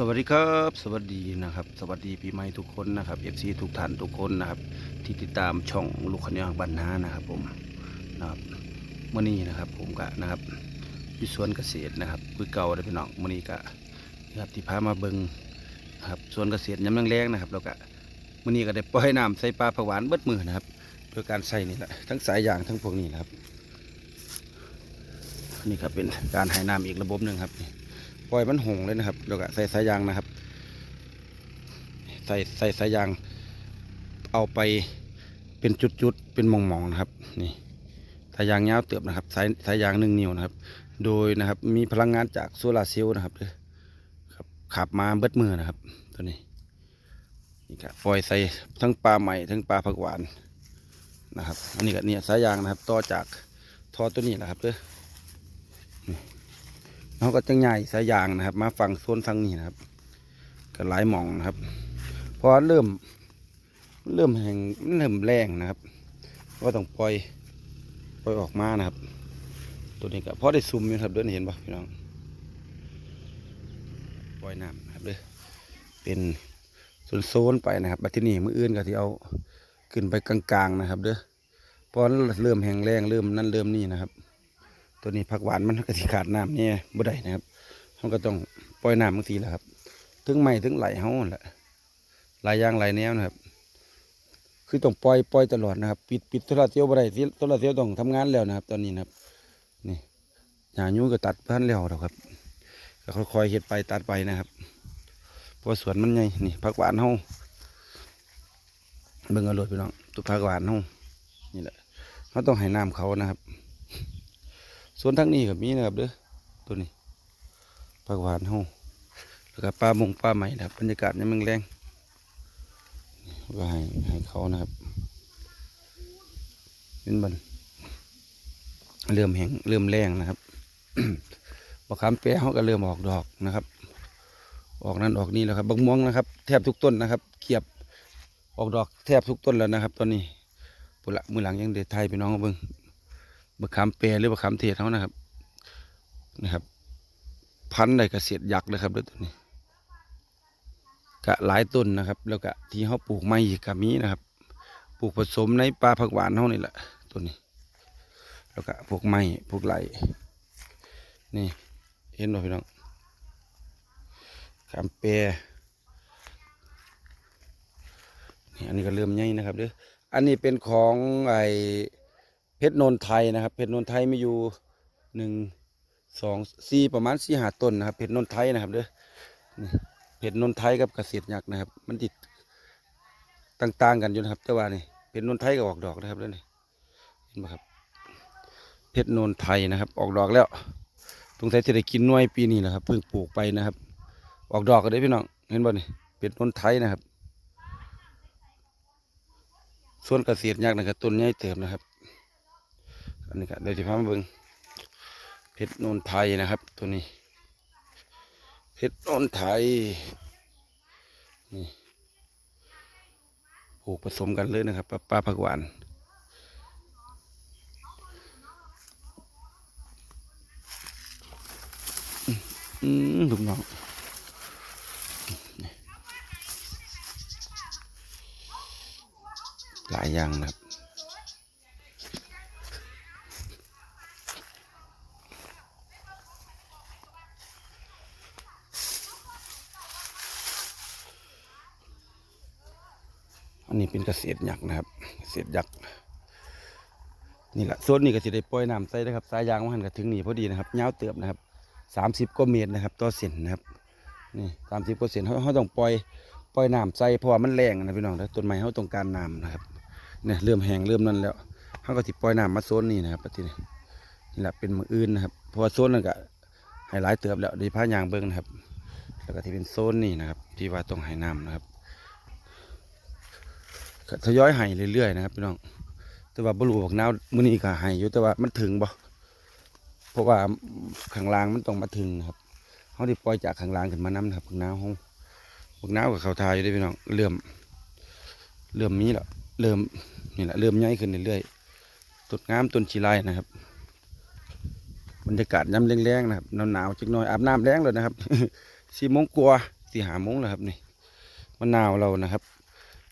สวัสดีครับ สวัสดีนะครับ สวัสดีปีใหม่ทุกคนนะครับ FC ทุกท่านทุกคนนะครับที่ติดตามช่องลูกขยางบรรณานะครับผมนะครับมื่อนี้นะครับผมกะนะครับยู่สวนเกษตรนะครับคือเก่าเลยพี่น้องมื่อนี้กะนะครับที่พามาเบิงนะครับสวนเกษตรย้ำแรงๆนะครับแล้วก็มื่อนี้ก็ได้ปล่อยน้ำใส่ปลาผักหวานเบิดมือนะครับโดยการใส่นี่แหละทั้งสายยางทั้งพวกนี้นะครับนี่ครับเป็นการให้น้ำอีกระบบหนึ่งครับ ปล่อยมันหงเลยนะครับแล้วก็ใส่สายยางนะครับ ใส่ใส่สายยาง เอาไปเป็นจุดๆเป็นมองๆนะครับ นี่สายยางยาวเติบนะครับ สายสายยางหนึ่งนิ้วนะครับ โดยนะครับมีพลังงานจากโซลาร์เซลล์นะครับครับขับมาเบิดมือนะครับ ตัวนี้นี่ครับปล่อยใส่ทั้งปลาใหม่ทั้งปลาผักหวานนะครับ อันนี้ก็เนี่ยสายยางนะครับ ต่อจากท่อตัวนี้นะครับเด้อ เขาก็จะใหญ่สายยางนะครับ มาฝั่งโซนฝั่งนี้นะครับ ก็หลายหมองนะครับเพราะเริ่ม เริ่มแห่งเริ่มแรงนะครับ ก็ต้องปล่อยปล่อยออกมานะครับ ตัวนี้ก็พอได้ซุ่มอยู่ครับเดินเห็นปะพี่น้องปล่อยน้ำนะครับเด้อเป็นโซนๆไปนะครับบัดที่นี่มืออื่นก็ที่เอาขึ้นไปกลางๆนะครับ เด้อเพราะเริ่มแห้งแรงเริ่มนั่นเริ่มนี่นะครับ ตัวนี้ผักหวานมันก็สิขาดน้ำเนี่ยบ่ได้นะครับมันก็ต้องปล่อยน้ำบางทีแหละครับ ถึงไม่ถึงไหลเฮาแหละหลายอย่างหลายแนวนะครับ คือต้องปล่อยปล่อยตลอดนะครับ ปิดปิดโทรศัพท์บ่ได้โทรศัพท์ต้องทำงานแล้วนะครับ ตอนนี้นะครับ นี่หญ้ายุ่งก็ตัดเพิ่นแล้วแล้วครับก็ค่อยๆเฮ็ดไปตัดไปนะครับเพราะสวนมันใหญ่นี่ผักหวานเฮาเบิ่งอาโลดพี่น้องตุกผักหวานเฮานี่แหละเราต้องให้น้ำเขานะครับ ส่วนทั้งนี้ก็มีนะครับเด้อตัวนี้ผักหวานเฮาแล้วก็ปลามงปลาใหม่นะครับบรรยากาศในเมืองแรงนี่ก็ให้ให้เขานะครับเป็นบันเริ่มแห้งเริ่มแรงนะครับบะขามแปรเขาก็เริ่มออกดอกนะครับ ออกนั่นออกนี่แล้วครับบางม่วงนะครับ แทบทุกต้นนะครับเขียบออกดอกแทบทุกต้นแล้วนะครับ ตอนนี้ปุระมือหลังยังเด็ดไทยไปน้องเขาเบิ่ง บะขามเปรหรือมะขามเทศเขานะครับ นะครับ พันธุ์ใดเกษตรยักษ์เลยครับเด้วยตัวนี้กะหลายต้นนะครับ แล้วก็ที่เขาปลูกไม้กะมีนะครับ ปลูกผสมในปลาผักหวานเขานี่แหละตัวนี้ แล้วก็พวกไม้พวกไหลนี่เห็นไหมพี่น้องขามเปรนี่อันนี้ก็เริ่มใหญ่นะครับเด้ออันนี้เป็นของไอ เพชรนนทไทยนะครับเพชรนนทไทยมีอยู่หนึ่งสองสี่ประมาณสี่หาต้นนะครับเพชรนนทไทยนะครับเด้อเพชรนนทไทยกับเกษตรยักษ์นะครับ มันติดต่างๆกันอยู่นะครับแต่ว่านี่เพชรนนทไทยก็ออกดอกนะครับเด้อนี่เห็นไหมครับเพชรนนทไทยนะครับ ออกดอกแล้วตรงใส่จะได้กินหน่วยปีนี้นะครับเพิ่งปลูกไปนะครับ ออกดอกก็ได้พี่น้องเห็นบ่นี่เพชรนนทไทยนะครับ ส่วนเกษตรยักษ์นะครับต้นใหญ่เติมนะครับ อันนี้ก็เดี๋ยวจะพามาเบิ่งเพชรโนนไทยนะครับ ตัวนี้ เพชรโนนไทยนี่ปลูกผสมกันเลยนะครับปลาปลาผักหวานอืมลูกน้องหลายอย่างนะครับ อันนี้เป็นเกษตรยักษ์นะครับ เกษตรยักษ์นี่แหละโซนนี้ก็จะได้ปล่อยน้ำใส่นะครับ สายยางมันก็ถึงนี่พอดีนะครับยาวเติบนะครับสามสิบกว่าเมตรนะครับต่อเส้นนะครับนี่สามสิบกว่าเส้นเขาต้องปล่อยปล่อยน้ำใส่เพราะว่ามันแรงนะพี่น้องแล้วต้นไม้เขาต้องการน้ำนะครับเนี่ยเริ่มแห้งเริ่มนั่นแล้วเขาก็ติปล่อยน้ำมาโซนนี้นะครับปฏินี้นี่แหละเป็นมืออื่นนะครับเพราะว่าโซนนั้นก็ให้หลายเติบแล้วดีผ้ายางเบิ้งนะครับ แล้วก็ที่เป็นโซนนี้นะครับ ที่ว่าต้องให้น้ำนะครับ ทยอยให้เรื่อยๆนะครับพี่น้อง แต่ว่าบรูบอกน้าวมือนี้ก็ให้อยู่แต่ว่ามันถึงบ่เพราะว่าข้างล่างมันต้องมาถึงนะครับเขาได้ปล่อยจากข้างล่างขึ้นมาน้ำนะครับพวกน้าวเขาพวกน้าวกับเขาทายอยู่เด้วยพี่น้องเริ่ม เริ่มมีแหล้วเริ่มนี่แหละเริ่มใหญ่ขึ้นเรื่อยๆต้นงามต้นชีไลนะครับบรรยากาศย่ำแรงๆนะครับหนาวๆจักหน่อยอาบน้ำแรงเลยนะครับสี่โมงกว่าสี่หาโมงแล้วครับนี่มะนาวเรานะครับ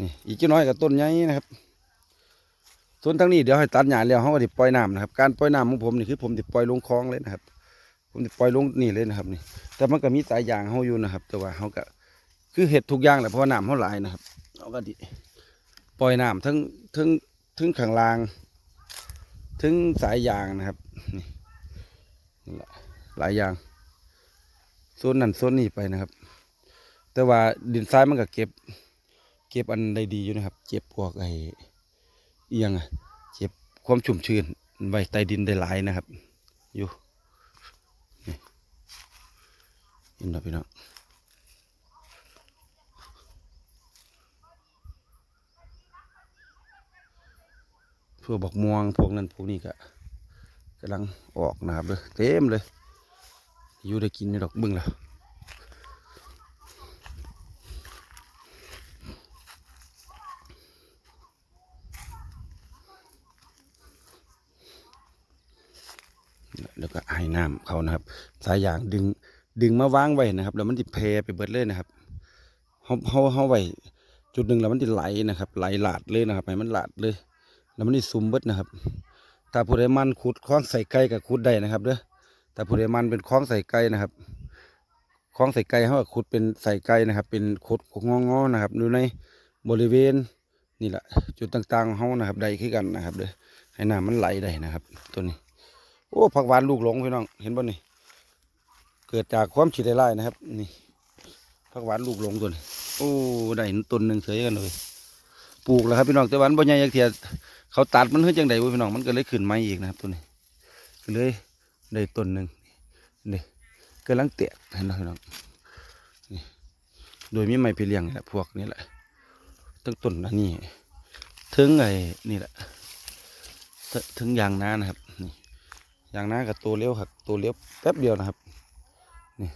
นี่อีกจะน้อยกับต้นใหญ่นะครับส่วนทางนี้เดี๋ยวให้ตัดหญ้าแล้วเขาก็ติปล่อยน้ำนะครับ การปล่อยน้ำของผมนี่คือผมติปล่อยลงคลองเลยนะครับ ผมติปล่อยลงนี่เลยนะครับนี่ แต่มันก็มีสายยางเขาอยู่นะครับ แต่ว่าเขาก็คือเห็ดทุกอย่างแหละเพราะว่าน้ำเขาหลายนะครับเขาก็ดิปล่อยน้ำทั้งทั้งทั้งข้างล่างทั้งสายยางนะครับนี่หลายอย่างโซนนั้นโซนนี้ไปนะครับ แต่ว่าดินทรายมันก็เก็บ เก็บอันใดดีอยู่นะครับเก็บพวกไอ้เอียงอะเก็บความชุ่มชื้นไว้ใต้ดินได้หลายนะครับ อยู่นี่เห็นไหมพี่น้องพวกบอกม่วงพวกนั้นพวกนี้ก็กำลังออกนะครับเลยเต็มเลย อยู่ได้กินในดอกเบึ้งแล้ว แล้วก็ให้น้ำเขานะครับ สายยางดึงดึงมาวางไว้นะครับ แล้วมันจะเพไปเบิดเลยนะครับเขาเขาเขาไว้จุดหนึ่งแล้วมันจะไหลนะครับ ไหลหลาดเลยนะครับให้มันหลาดเลย แล้วมันจะซุ่มเบิดนะครับถ้าผู้ใดมันขุดคล้องใส่ไก่กับขุดได้นะครับเด้อแต่ผู้ใดมันเป็นคล้องใส่ไก่นะครับคล้องใส่ไก่เขาขุดเป็นใส่ไก่นะครับ เป็นขุดงองอๆนะครับอยู่ในบริเวณนี่แหละจุดต่างๆของเขานะครับได้ขึ้นกันนะครับเด้อให้น้ำมันไหลได้นะครับ ตัวนี้ โอ้ผักหวานลูกหลงพี่น้องเห็นบ่นี่เกิดจากความฉีดไล่นะครับ นี่ผักหวานลูกหลงตัวนี้โอ้ได้ต้นหนึ่งเฉยกันเลยปลูกแล้วครับพี่น้องแต่วันบ่ใหญ่ยักเทียเขาตัดมันเฮือจังใดวะพี่น้องมันก็เลยขึ้นไม้อีกนะครับตัวนี้ก็เลยได้ต้นหนึ่งนี่กำลังเตะเห็นไหมพี่น้องนี่โดยมีไม้ไปเลี้ยงแหละพวกนี้แหละตั้งต้นอันนี้ถึงไอ้นี่แหละถึงยางนานะครับ อย่างนั้นกับตัวเลี้ยวครับตัวเลี้ยวแป๊บเดียวนะครับนี่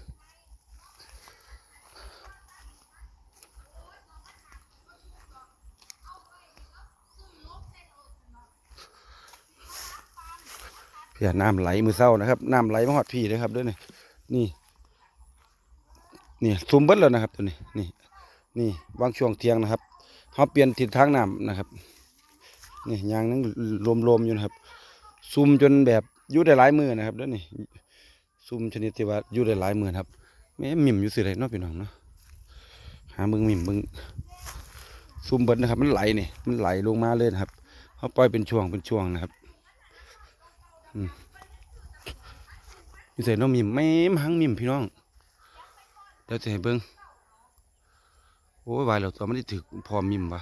เพียน้ำไหลมือเศร้านะครับน้ำไหลมาหอดพี่เลยครับด้วยนี่นี่นี่ซุมเบิดแล้วนะครับตัวนี้นี่นี่วางช่วงเทียงนะครับเขาเปลี่ยนทิศทางน้ำนะครับนี่ยางนั้นรวมๆอยู่นะครับซุ่มจนแบบ อยู่ได้หลายมือนะครับเด้อนี่ซุ่มชนิดที่ว่าอยู่ได้หลายมือนะครับแม่มิ่มอยู่สิไรเนาะพี่น้องเนาะหามึงมิ่มมึงซุ่มเบิดนะครับ มันไหลนี่มันไหลลงมาเลยนะครับเขาปล่อยเป็นช่วงเป็นช่วงนะครับอยู่ใส่น้องมิ่มแม่หังมิ่มพี่น้องเดี๋ยวจะให้เบิ้งโอ้ยวายแล้วตัวมันได้ถือพอมิ่มปะ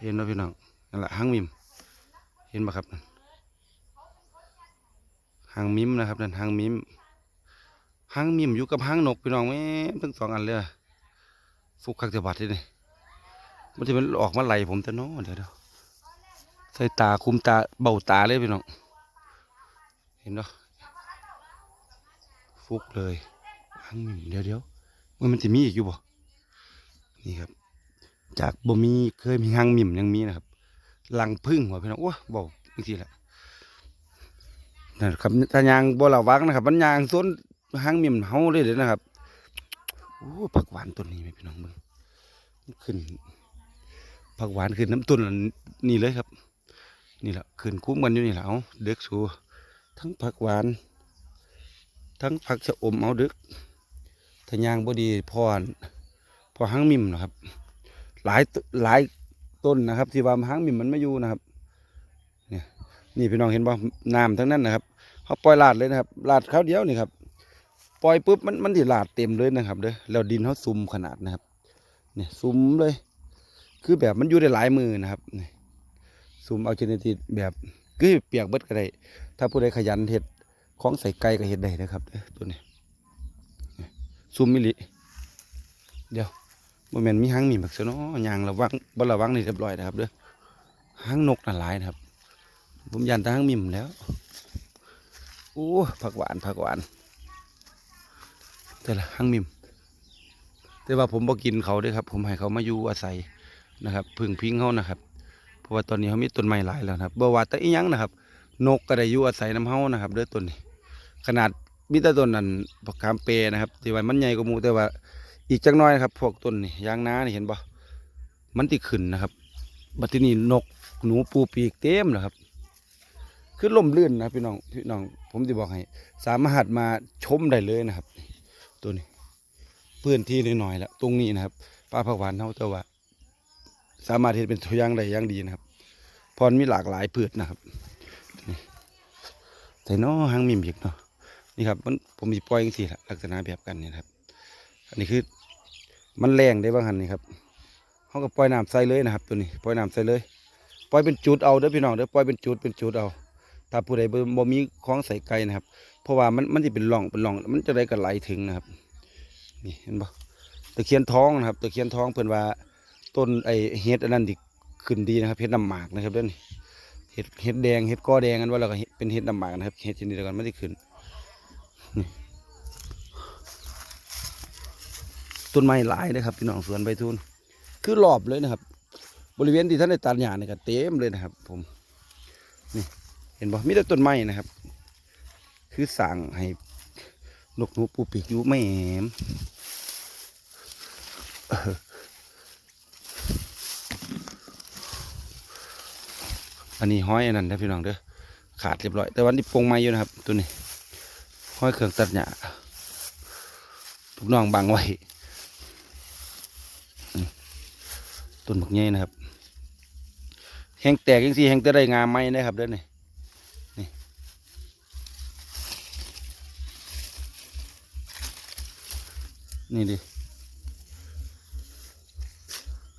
เห็นเนาะพี่น้องนั่นแหละหังมิ่มเห็นไหมครับ หางมิมนะครับนั่นหางมิมหางมิมอยู่กับหางนกพี่น้องแม่ทั้งสองอันเลยฟุกคักจะบัดเลยนี่มันจะเป็นออกมาไหลผมแต่น้อเดี๋ยวเดี๋ยวใส่ตาคุมตาเบ้าตาเลยพี่น้องเห็นเนาะฟุกเลยหางมิมเดี๋ยวเดี๋ยวมันมันจะมีอีกอยู่บ่นี่ครับ จากบ่มีเคยมีหางมิมยังมีนะครับลังพึ่งหัวพี่น้องโอ้บอกจริงๆแหละ นะครับถ้ายางบ่ระวังนะครับ มันยางส้นหางเมียมเฮาเลยเด้อนะครับโอ้ผักหวานต้นนี้ไหมพี่น้องมึงขึ้นผักหวานขึ้นน้ำต้นนนี่เลยครับ นี่แหละขึ้นคุ้มกันอยู่นี่แหละเอาเด็กสูทั้งผักหวาน ทั้งผักชะอมเอาด็กถ้ายางบ่ดีพอนพอหางมิมนะครับ หลายหลายต้นนะครับ ที่ว่าหางมิมมันไม่อยู่นะครับ เนี่ยนี่พี่น้องเห็นบ่น้ำทั้งนั้นนะครับ เขาปล่อยลาดเลยนะครับลาดคราวเดียวนี่ครับปล่อยปุ๊บมันมันที่ลาดเต็มเลยนะครับเด้อแล้วดินเขาซุ่มขนาดนะครับเนี่ยซุ่มเลย คือแบบมันอยู่ได้หลายมือนะครับนี่ซุ่มเอาชนิดแบบคือเปียกเบิดก็ได้ ถ้าผู้ใดขยันเห็ดของใส่ไก่ก็เห็ดได้นะครับตัวนี้ซุ่มมิลิเดี๋ยวบ่แมนมีหางมีบักเสนาะยางระวังบระวังนี่เรียบร้อยนะครับเด้อหางนกน่ะหลายนะครับ ผมยันแตหางมิมแล้ว โอ้ผักหวานผักหวาน แต่ละหางมิม แต่ว่าผมบ่กินเขาด้อครับ ผมให้เขามาอยู่อาศัยนะครับพึ่งพิงเขานะครับ เพราะว่าตอนนี้เขามีต้นไม้หลายแล้วนะครับบ่ว่าแต่อีหยังนะครับ นกก็ได้อยู่อาศัยน้ำเฮานะครับเด้อต้นนี้ ขนาดมีแต่ต้นนั้นบักขามเปรนะครับที่ว่ามันใหญ่กว่าหมูแต่ว่าอีกจักน้อยนะครับ พวกต้นนี่ยางนานี่เห็นบ่มันติขึ้นนะครับ บัดทีนี้นกหนูปูปีกเต็มนะครับ คือล่มลื่นนะพี่น้องพี่น้องผมจะบอกให้ สามารถมาชมได้เลยนะครับ ตัวนี้พื้นที่น้อยๆแล้วตรงนี้นะครับป้าผักหวานเฮาแต่ว่าสามารถที่เป็นตัวอย่างได้อย่างดีนะครับพอมีหลากหลายพืชนะครับแต่น้อหางมิมอีกเนาะนี่ครับมันผมจะปล่อยจังซี่ลักษณะแบบกันเนี่ยครับ อันนี้คือมันแรงได้บ้างหันนี่ครับเขาก็ปล่อยน้ำใส่เลยนะครับ ตัวนี้ปล่อยน้ำใส่เลย ปล่อยเป็นจุดเอาเด้อพี่น้องเด้อปล่อยเป็นจุดเป็นจุดเอา ถ้าผู้ใดบ่มีของใส่ไก่นะครับ เพราะว่ามันมันจะเป็นร่องเป็นร่อง มันจะได้ก็ไหลถึงนะครับ นี่เห็นปะตะเคียนท้องนะครับตะเคียนท้องเพิ่นว่าต้นไอเฮ็ดอันนั้นดิขึ้นดีนะครับเฮ็ดน้ำหมากนะครับเด้อนี่เฮ็ดเฮ็ดแดงเฮ็ดก้อแดงกันว่าแล้วก็เป็นเฮ็ดน้ำหมากนะครับเฮ็ดชนิดเดียวกันไม่ได้ขึ้นนี่ต้นไม้หลายนะครับพี่น้องสวนใบทุนคือรอบเลยนะครับ บริเวณที่ท่านได้ตัดหญ้าเนี่ยก็เต็มเลยนะครับ ผมนี่ เห็นบ่มีแต่ต้นไม้นะครับ คือสั่งให้นกหนูปูปีกอยู่ไม่มอออันนี้ห้อยอันนั้นนะพี่น้องเด้อขาดเรียบร้อย แต่วันนี้ปรงไม้อยู่นะครับ ตัวนี้ห้อยเครื่องตัดหญ้าลูกน้องบังไว้ต้นบักใหญ่นะครับ แห้งแตกยังสิแห้งจะได้งามไหมนะครับเด้อนี่นี่ นี่ดิ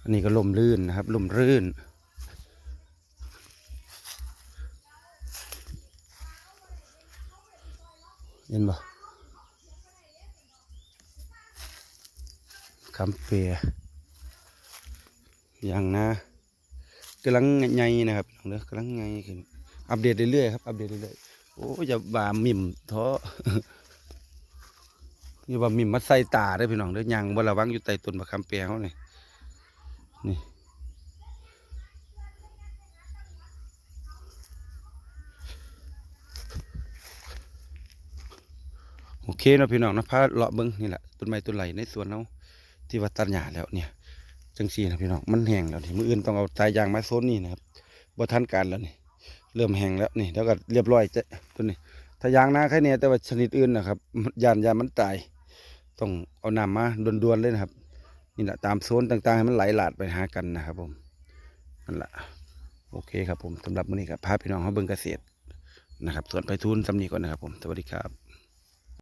อันนี้ก็ลมลื่นนะครับ ลมรื่น เห็นบ่คำเปียอย่างนะกำลังใหญ่นะครับน้องเด้อกำลังใหญ่ขึ้น อัปเดตเรื่อยๆครับ อัปเดตเรื่อยๆ โอ้อย่าบ่ามิ่มท้อ อย่าบ่ามิมมาใส่ตาได้พี่น้องเด้อยังบ่ระวังอยู่ใต้ต้นมะขามเปียเขานี่นี่โอเคนะพี่น้องนะพาเลาะเบิ้งนี่แหละต้นไม้ต้นไหลในสวนเราที่ว่าตัดหญ้าแล้วเนี่ยจังซี่นะพี่น้องมันแห้งแล้วนี่มืออื่นต้องเอาสายยางมาโซนนี่นะครับบ่ทันการแล้วนี่เริ่มแห้งแล้วนี่แล้วก็เรียบร้อยจะตัวนี้ ถ้ายางนาแค่นี้แต่ว่าชนิดอื่นนะครับยานยานมันตาย ต้องเอาน้ำมาด่วนๆเลยนะครับนี่แหละตามโซนต่างๆให้มันไหลหลาดไปหากันนะครับ ผมนั่นแหละโอเคครับผมสำหรับวันนี้ครับพาพี่น้องเขาเบิ่งเกษตรนะครับ ส่วนไปทุนสำนีก่อนนะครับผมสวัสดีครับ